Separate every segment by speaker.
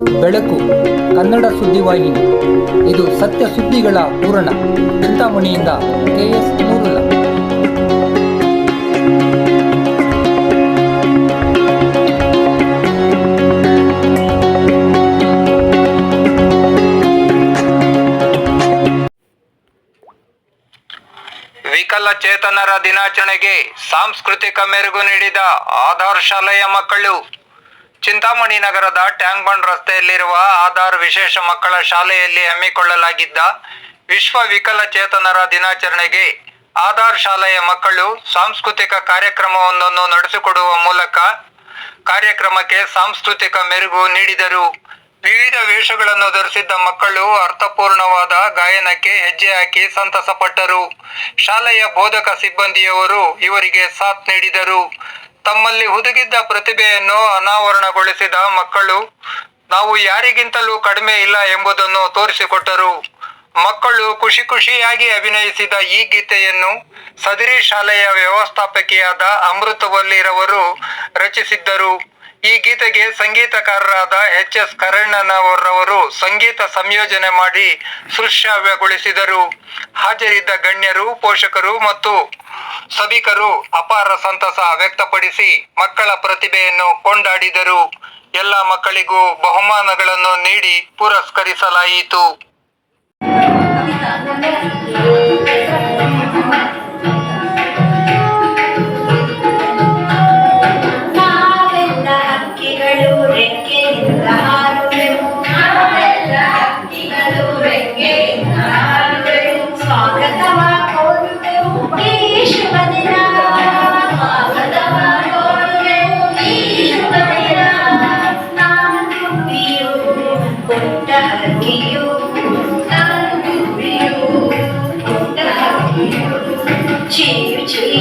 Speaker 1: ಬೆಳಕು, ಕನ್ನಡ ಸುದ್ದಿವಾಹಿನಿ. ಇದು ಸತ್ಯ ಸುದ್ದಿಗಳ ಪೂರಣ ಚಿಂತಾಮಣಿಯಿಂದ ಕೆಎಸ್ ನೂರುಲ್ಲ
Speaker 2: ವಿಕಲಚೇತನರ ದಿನಾಚರಣೆಗೆ ಸಾಂಸ್ಕೃತಿಕ ಮೆರುಗು ನೀಡಿದ ಆಧಾರ್ ಮಕ್ಕಳು. ಚಿಂತಾಮಣಿ ನಗರದ ಟ್ಯಾಂಕ್ ಬಂಡ್ ರಸ್ತೆಯಲ್ಲಿರುವ ಆಧಾರ್ ವಿಶೇಷ ಮಕ್ಕಳ ಶಾಲೆಯಲ್ಲಿ ಹಮ್ಮಿಕೊಳ್ಳಲಾಗಿದ್ದ ವಿಶ್ವ ವಿಕಲಚೇತನರ ದಿನಾಚರಣೆಗೆ ಆಧಾರ್ ಶಾಲೆಯ ಮಕ್ಕಳು ಸಾಂಸ್ಕೃತಿಕ ಕಾರ್ಯಕ್ರಮವೊಂದನ್ನು ನಡೆಸಿಕೊಡುವ ಮೂಲಕ ಕಾರ್ಯಕ್ರಮಕ್ಕೆ ಸಾಂಸ್ಕೃತಿಕ ಮೆರುಗು ನೀಡಿದರು. ವಿವಿಧ ವೇಷಗಳನ್ನು ಧರಿಸಿದ್ದ ಮಕ್ಕಳು ಅರ್ಥಪೂರ್ಣವಾದ ಗಾಯನಕ್ಕೆ ಹೆಜ್ಜೆ ಹಾಕಿ ಸಂತಸಪಟ್ಟರು. ಶಾಲೆಯ ಬೋಧಕ ಸಿಬ್ಬಂದಿಯವರು ಇವರಿಗೆ ಸಾಥ್ ನೀಡಿದರು. ತಮ್ಮಲ್ಲಿ ಹುದುಗಿದ್ದ ಪ್ರತಿಭೆಯನ್ನು ಅನಾವರಣಗೊಳಿಸಿದ ಮಕ್ಕಳು, ನಾವು ಯಾರಿಗಿಂತಲೂ ಕಡಿಮೆ ಇಲ್ಲ ಎಂಬುದನ್ನು ತೋರಿಸಿಕೊಟ್ಟರು. ಮಕ್ಕಳು ಖುಷಿ ಖುಷಿಯಾಗಿ ಅಭಿನಯಿಸಿದ ಈ ಗೀತೆಯನ್ನು ಸದರಿ ಶಾಲೆಯ ವ್ಯವಸ್ಥಾಪಕಿಯಾದ ಅಮೃತವಲ್ಲಿರವರು ರಚಿಸಿದ್ದರು. ಈ ಗೀತೆಗೆ ಸಂಗೀತಕಾರರಾದ ಎಚ್ ಎಸ್ ಕರಣ್ಣನವರವರು ಸಂಗೀತ ಸಂಯೋಜನೆ ಮಾಡಿ ಸುಶ್ರಾವ್ಯಗೊಳಿಸಿದರು. ಹಾಜರಿದ್ದ ಗಣ್ಯರು, ಪೋಷಕರು ಮತ್ತು ಸಭಿಕರು ಅಪಾರ ಸಂತಸ ವ್ಯಕ್ತಪಡಿಸಿ ಮಕ್ಕಳ ಪ್ರತಿಭೆಯನ್ನು ಕೊಂಡಾಡಿದರು. ಎಲ್ಲ ಮಕ್ಕಳಿಗೂ ಬಹುಮಾನಗಳನ್ನು ನೀಡಿ ಪುರಸ್ಕರಿಸಲಾಯಿತು.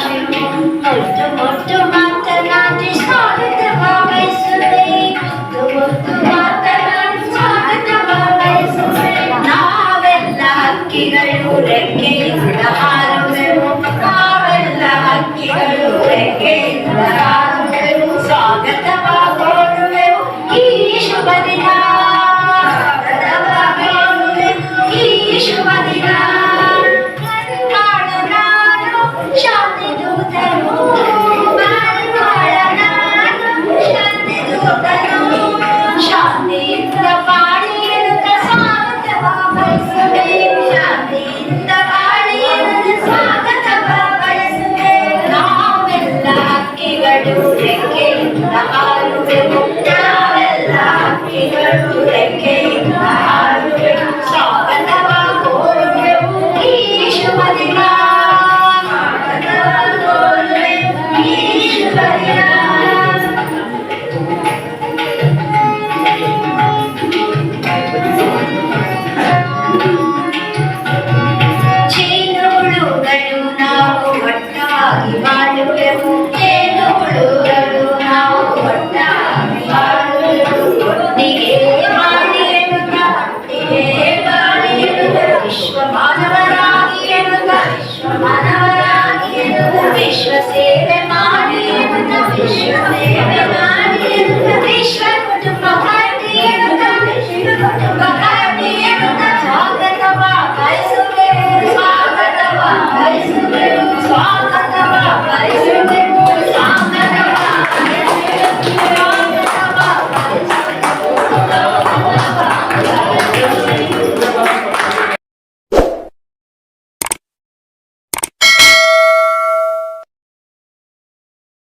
Speaker 3: i don't don't.